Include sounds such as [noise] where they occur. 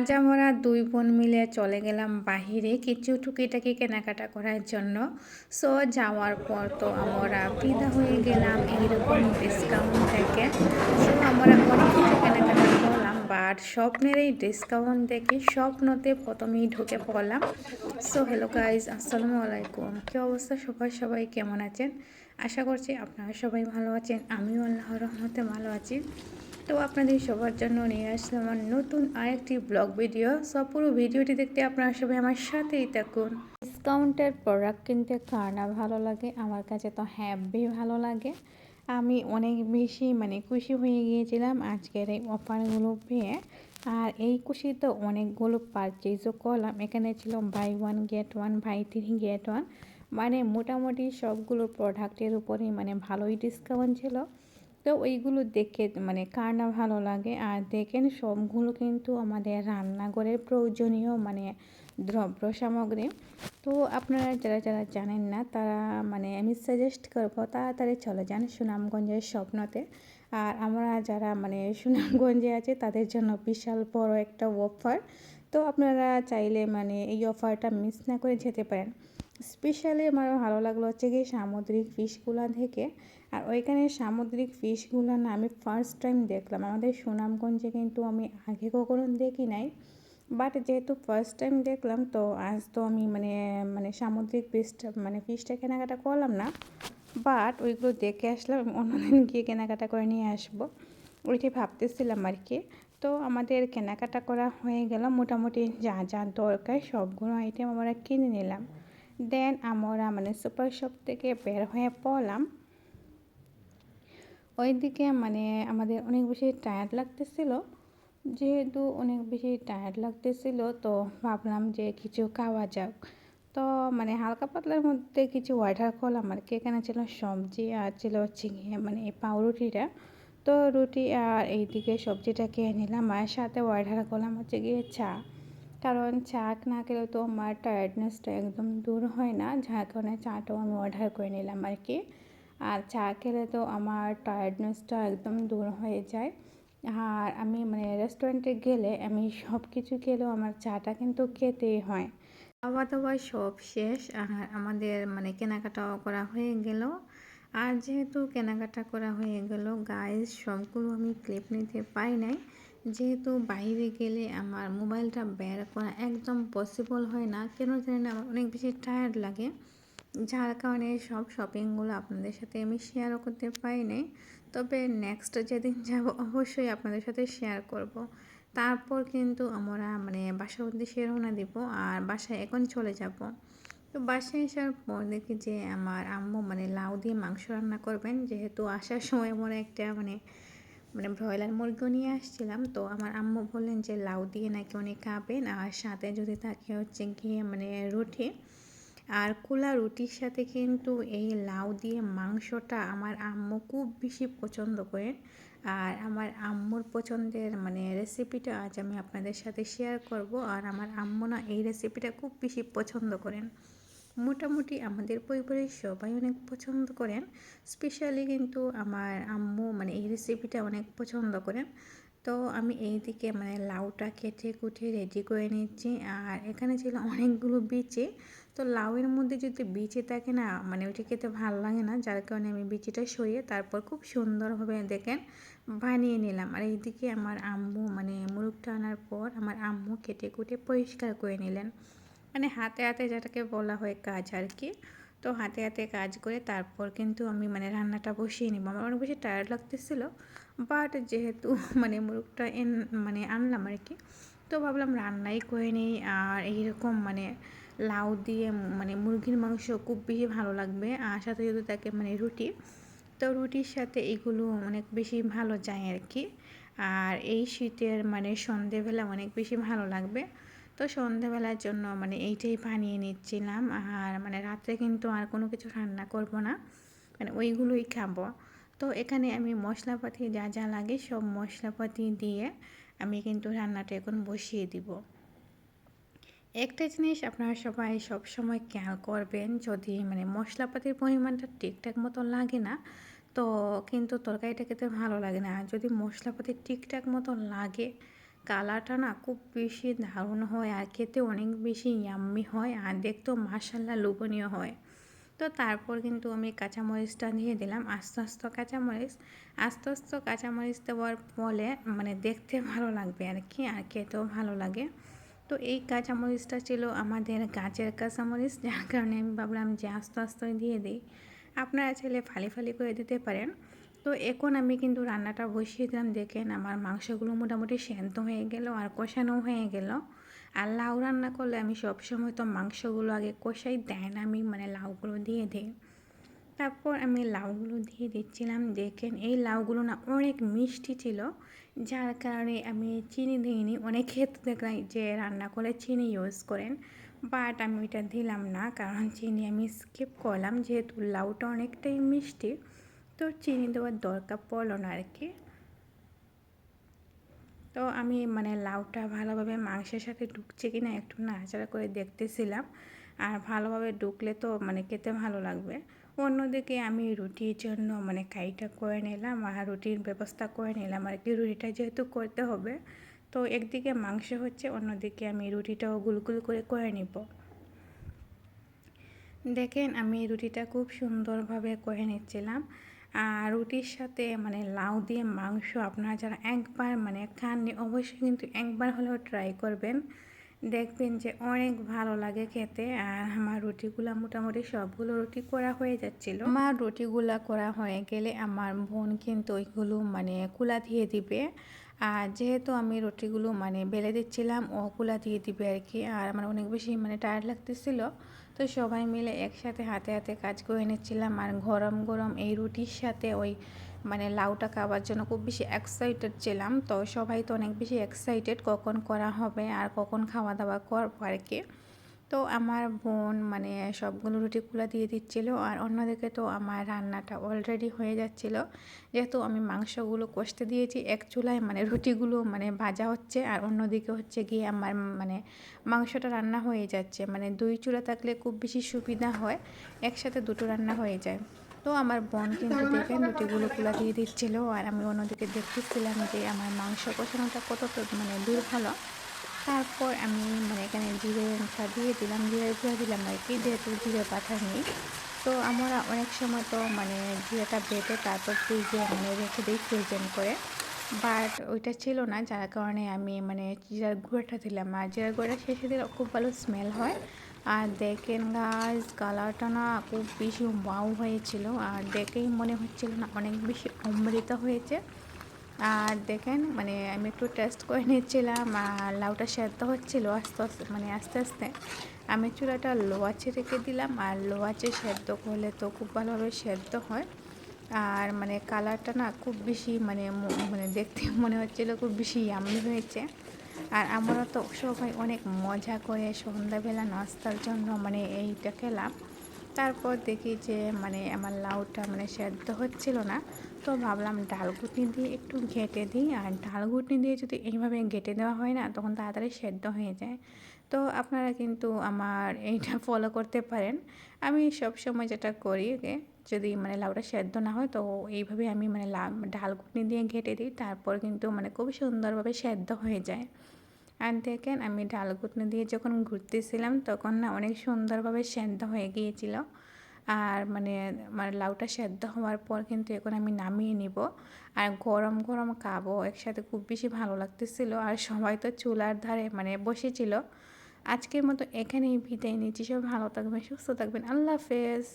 আজ আমরা দুই বোন মিলে চলে গেলাম বাহিরে কিছু টুকিটাকি কেনাকাটা করার জন্য। সো যাওয়ার পর তো আমরা বিদা হয়ে গেলাম, এইরকম ডিসকাউন্ট থেকে। সো আমরা অনেক কিছু বাট স্বপ্নের এই ডিসকাউন্ট দেখে স্বপ্নতে প্রথমেই ঢুকে পড়লাম। সো হ্যালো গাইজ আসসালামু আলাইকুম। কী অবস্থা সবাই? সবাই কেমন আছেন? আশা করছি আপনারা সবাই ভালো আছেন, আমিও আল্লাহর রহমতে ভালো আছি। তো, আপনাদের সবার জন্য নিয়ে আসলাম আমার নতুন আরেকটি ব্লগ ভিডিও সব পুরো ভিডিওটি দেখতে আপনারা সবাই আমার সাথেই থাকুন। ডিসকাউন্টের প্রোডাক্ট কিনতে কার না ভালো লাগে? আমার কাছে তো হ্যাপি ভালো লাগে। আমি অনেক বেশি মানে খুশি হয়ে গিয়েছিলাম আজকের এই অফারগুলো পেয়ে। আর এই খুশিতে অনেকগুলো পারচেজও করলাম। এখানে ছিল buy one get one buy three get one মানে মোটামুটি সবগুলো প্রোডাক্টের উপরেই মানে ভালোই ডিসকাউন্ট ছিল। তো ওইগুলো দেখে মানে কার না ভালো লাগে। আর দেখেন সবগুলো কিন্তু আমাদের রান্নাঘরের প্রয়োজনীয় মানে দ্রব্য সামগ্রী। তো আপনারা যারা যারা জানেন না, তারা মানে আমি সাজেস্ট করব তাড়াতাড়ি চলে যান সুনামগঞ্জের স্বপ্নতে। আর আমরা যারা মানে সুনামগঞ্জে আছে, তাদের জন্য বিশাল বড় একটা অফার তো আপনারা চাইলে মানে এই অফারটা মিস না করে যেতে পারেন। স্পেশালি আমার ভালো লাগল হচ্ছে কি সামুদ্রিক ফিশগুলো থেকে আর ওইখানে সামুদ্রিক ফিশগুলো না আমি ফার্স্ট টাইম দেখলাম। আমাদের সুনামগঞ্জে কিন্তু আমি আগে কখনো দেখি নাই। বাট যেহেতু ফার্স্ট টাইম দেখলাম, তো আজ তো আমি মানে মানে সামুদ্রিক ফিশটা মানে ফিশটা কেনাকাটা করলাম না। বাট ওইগুলো দেখে আসলাম অন্যদিন গিয়ে কেনাকাটা করে নিয়ে আসব। ওইটাই ভাবতেছিলাম আর কি। তো আমাদের কেনাকাটা করা হয়ে গেল, মোটামুটি যা যা দরকার সবগুলো আইটেম আমরা কিনে নিলাম। দেন আমরা মানে সুপার শপ থেকে বের হয়ে পড়লাম। ওইদিকে মানে আমাদের অনেক বেশি টায়ার্ড লাগতেছিল। যেহেতু অনেক বেশি টায়ার্ড লাগতেছিল, তো ভাবলাম যে কিছু খাওয়া যাক। তো মানে হালকা পাতলার মধ্যে কিছু অর্ডার করলাম আর কি এখানে ছিল সবজি আর ছিল গিয়ে মানে পাউরুটিটা। তো রুটি আর এইদিকে সবজিটা খেয়ে নিলাম মায়ের সাথে অর্ডার করলাম হচ্ছে গিয়ে চা। কারণ চা না খেলে তো আমার টায়ার্ডনেসটা একদম দূর হয় না, যার কারণে চাটাও আমি অর্ডার করে নিলাম আর কি। আর চা খেলে তো আমার টায়ার্ডনেসটা একদম দূর হয়ে যায়। আর আমি মানে রেস্টুরেন্টে গেলে আমি সব কিছু খেলেও আমার চাটা কিন্তু খেতেই হয়। খাওয়া দাওয়া সব শেষ, আর আমাদের মানে কেনাকাটাও করা হয়ে গেল। আর যেহেতু কেনাকাটা করা হয়ে গেল গাইজ সবগুলো আমি ক্লিপ নিতে পাই নাই। যেহেতু বাইরে গেলে আমার মোবাইলটা বের করা একদম পসিবল হয় না, কেন জানি না, আমার অনেক বেশি টায়ার্ড লাগে। যার কারণে সব শপিংগুলো আপনাদের সাথে আমি শেয়ারও করতে পারি তবে নেক্সট যেদিন যাব, অবশ্যই আপনাদের সাথে শেয়ার করব। তারপর কিন্তু আমরা মানে বাসার উদ্দেশ্যে রওনা দিব আর বাসায় এখন চলে যাব। তো বাসায় আসার পর দেখি যে আমার আম্মু মানে লাউ দিয়ে মাংস রান্না করবেন। যেহেতু আসার সময় মনে একটা মানে মানে ব্রয়লার মুরগিও নিয়ে আসছিলাম। তো আমার আম্মু বললেন যে লাউ দিয়ে নাকি উনি খাবেন। আর সাথে যদি থাকে হচ্ছে গিয়ে মানে রুটি। আর কোলা রুটির সাথে কিন্তু এই লাউ দিয়ে মাংসটা আমার আম্মু খুব বেশি পছন্দ করেন। আর আমার আম্মুর পছন্দের মানে রেসিপিটা আজ আমি আপনাদের সাথে শেয়ার করব। আর আমার আম্মু না এই রেসিপিটা খুব বেশি পছন্দ করেন। মোটামুটি আমাদের পরিবারের সবাই অনেক পছন্দ করেন। স্পেশালি কিন্তু আমার আম্মু মানে এই রেসিপিটা অনেক পছন্দ করেন। তো আমি এই দিকে মানে লাউটা কেটে কুটে রেডি করে নিচ্ছি। আর এখানে ছিল অনেকগুলো বিচে। তো লাউয়ের মধ্যে যদি বিচে থাকে না মানে ওইটা খেতে ভালো লাগে না, যার কারণে আমি বিচিটা সরিয়ে তারপর খুব সুন্দরভাবে দেখেন বানিয়ে নিলাম। আর এইদিকে আমার আম্মু মানে মুরগটা আনার পর আমার আম্মু কেটে কুটে পরিষ্কার করে নিলেন। মানে হাতে হাতে যেটাকে বলা হয় কাজ আর কি। তো হাতে হাতে কাজ করে তারপর কিন্তু আমি মানে রান্নাটা বসিয়ে নিব। আমার অনেক বেশি টায়ার্ড লাগতেছিলো বাট যেহেতু [laughs] মানে মুরগটা এন মানে আনলাম আর কি, তো ভাবলাম রান্নাই করে নিই। আর এইরকম মানে লাউ দিয়ে মানে মুরগির মাংস খুব বেশি ভালো লাগবে। আর সাথে যদি তাকে মানে রুটি, তো রুটির সাথে এগুলো অনেক বেশি ভালো যায় আর কি। আর এই শীতের মানে সন্ধেবেলা অনেক বেশি ভালো লাগবে। তো সন্ধেবেলার জন্য মানে এইটাই বানিয়ে নিচ্ছিলাম। আর মানে রাত্রে কিন্তু আর কোনো কিছু রান্না করব না। মানে ওইগুলোই খাব। তো এখানে আমি মশলাপাতি যা যা লাগে সব মশলাপাতি দিয়ে আমি কিন্তু রান্নাটা এখন বসিয়ে দিব। একটা জিনিস আপনারা সবাই সব সময় খেয়াল করবেন, যদি মানে মশলাপাতির পরিমাণটা ঠিকঠাক মতো লাগে না, তো কিন্তু তরকারিটা খেতে ভালো লাগে না। আর যদি মশলাপাতি ঠিকঠাক মতো লাগে কালারটা না খুব বেশি দারুণ হয় আর খেতে অনেক বেশি ইয়াম্মি হয় আর দেখতেও মাসাল্লা লোভনীয় হয়। তো তারপর কিন্তু আমি কাঁচামরিচটা দিয়ে দিলাম, আস্তে আস্তে কাঁচামরিচ। আস্তে আস্তে কাঁচামরিচ দেওয়ার ফলে মানে দেখতে ভালো লাগবে আর কি আর খেতেও ভালো লাগে। তো এই কাঁচামরিচটা ছিল আমাদের গাছের কাঁচামরিচ, যার কারণে আমি ভাবলাম যে আস্তে আস্তে দিয়ে দিই। আপনারা চাইলে ফালি ফালি করে দিতে পারেন। তো এখন আমি কিন্তু রান্নাটা বসিয়ে দিলাম। দেখেন আমার মাংসগুলো মোটামুটি সেদ্ধ হয়ে গেল আর কষানো হয়ে গেল। আর লাউ রান্না করলে আমি সবসময় তো মাংসগুলো আগে কষাই দেয় না আমি মানে লাউগুলো দিয়ে দিই। তারপর আমি লাউগুলো দিয়ে দিচ্ছিলাম। দেখেন এই লাউগুলো না অনেক মিষ্টি ছিল, যার কারণে আমি চিনি দিইনি। অনেক ক্ষেত্রে দেখলাম যে রান্না করে চিনি ইউজ করেন বাট আমি এটা দিলাম না। কারণ চিনি আমি স্কিপ করলাম, যেহেতু লাউটা অনেকটাই মিষ্টি। তো চিনি দেওয়ার দরকার পড়ল না আর কি। তো আমি মানে লাউটা ভালোভাবে মাংসের সাথে ঢুকছে কি না একটু নাড়াচাড়া করে দেখতেছিলাম। আর ভালোভাবে ঢুকলে তো মানে খেতে ভালো লাগবে। অন্যদিকে আমি রুটির জন্য মানে কাইটা করে নিলাম আর রুটির ব্যবস্থা করে নিলাম আর কি। রুটিটা যেহেতু করতে হবে, তো একদিকে মাংস হচ্ছে, অন্যদিকে আমি রুটিটাও গুলগুল করে করে নিব। দেখেন আমি রুটিটা খুব সুন্দরভাবে করে নিচ্ছিলাম। আর রুটির সাথে মানে লাউ দিয়ে মাংস আপনারা যারা একবার মানে খাননি, অবশ্যই কিন্তু একবার হলেও ট্রাই করবেন। দেখবেন যে অনেক ভালো লাগে খেতে। আর আমার রুটিগুলো মোটামুটি সবগুলো রুটি করা হয়ে যাচ্ছিল। আমার রুটিগুলো করা হয়ে গেলে আমার বোন কিন্তু ওইগুলো মানে কুলা দিয়ে দিবে। আর যেহেতু আমি রুটিগুলো মানে বেলে দিচ্ছিলাম, ও কুলা দিয়ে দিবে আর কি আর আমার অনেক বেশি মানে টায়ার্ড লাগতেছিল। তো সবাই মিলে একসাথে হাতে হাতে কাজ করে নিচ্ছিলাম আর গরম গরম এই রুটির সাথে ওই মানে লাউটা খাওয়ার জন্য খুব বেশি এক্সাইটেড ছিলাম। তো সবাই তো অনেক বেশি এক্সাইটেড কখন করা হবে আর কখন খাওয়া দাওয়া করব আর কি। তো আমার বোন মানে সবগুলো রুটিগুলো দিয়ে দিচ্ছিল আর অন্যদিকে তো আমার রান্নাটা অলরেডি হয়ে যাচ্ছিল। যেহেতু আমি মাংসগুলো কষতে দিয়েছি, এক চুলায় মানে রুটিগুলো মানে ভাজা হচ্ছে আর অন্যদিকে হচ্ছে গিয়ে আমার মানে মাংসটা রান্না হয়ে যাচ্ছে। মানে দুই চুলা থাকলে খুব বেশি সুবিধা হয়, একসাথে দুটো রান্না হয়ে যায়। তো আমার বোন কিন্তু দেখেন রুটিগুলো কুলা দিয়ে দিচ্ছিল আর আমি অন্যদিকে দেখতেছিলাম যে আমার মাংস কষানোটা কতটা মানে দূর ভালো তারপর আমি মানে এখানে জিরেটা দিয়ে দিলাম, জিরে গুঁড়া দিলাম আর কি, যেহেতু জিরে পাথর নেই। তো আমরা অনেক সময় তো মানে জিরেটা বেটে তারপর ফ্রিজে মানে রেখে দিই ফ্রিজেন করে। বাট ওইটা ছিল না, যার কারণে আমি মানে জিরার গুঁড়োটা দিলাম। আর জিরার গুঁড়োটা শেষে দিলে খুব ভালো স্মেল হয়। আর দেখেন গাছ কালারটা না খুব বেশি ওয়াও হয়েছিল। আর দেখেই মনে হচ্ছিল না অনেক বেশি অমৃত হয়েছে। আর দেখেন মানে আমি একটু টেস্ট করে নিচ্ছিলাম আর লাউটা সেদ্ধ হচ্ছিল আস্তে আস্তে মানে আস্তে আস্তে। আমি চুলাটা লোয়াচে রেখে দিলাম আর লোয়াচে সেদ্ধ করলে তো খুব ভালোভাবে সেদ্ধ হয়। আর মানে কালারটা না খুব বেশি মানে মানে দেখতে [laughs] মনে হচ্ছিল খুব বেশি ইয়ামি হয়েছে। আর আমরা তো সবাই অনেক মজা করে সন্ধ্যাবেলা নাস্তার জন্য মানে এইটা খেলাম। তারপর দেখি যে মানে আমার লাউটা মানে সেদ্ধ হচ্ছিল না, তো ভাবলাম ডাল ঘুটনি দিয়ে একটু ঘেঁটে দিই। আর ডাল ঘুটনি দিয়ে যদি এইভাবে ঘেঁটে দেওয়া হয় না, তখন তাড়াতাড়ি সেদ্ধ হয়ে যায়। তো আপনারা কিন্তু আমার এইটা ফলো করতে পারেন। আমি সব সময় যেটা করি যদি মানে লাউটা সেদ্ধ না হয়, তো এইভাবে আমি মানে ডাল ঘুটনি দিয়ে ঘেঁটে দিই। তারপর কিন্তু মানে খুব সুন্দরভাবে সেদ্ধ হয়ে যায়। আর দেখেন আমি ডাল ঘুটনি দিয়ে যখন ঘুরতেছিলাম, তখন না অনেক সুন্দরভাবে সেদ্ধ হয়ে গিয়েছিল। আর মানে মানে লাউটা সেদ্ধ হওয়ার পর কিন্তু এখন আমি নামিয়ে নিব। আর গরম গরম খাব, একসাথে খুব বেশি ভালো লাগতেছিল। আর সবাই তো চুলার ধারে মানে বসেছিল। আজকের মতো এখানেই বিদায় নিচ্ছি। সব ভালো থাকবেন, সুস্থ থাকবেন। আল্লাহ হাফেজ।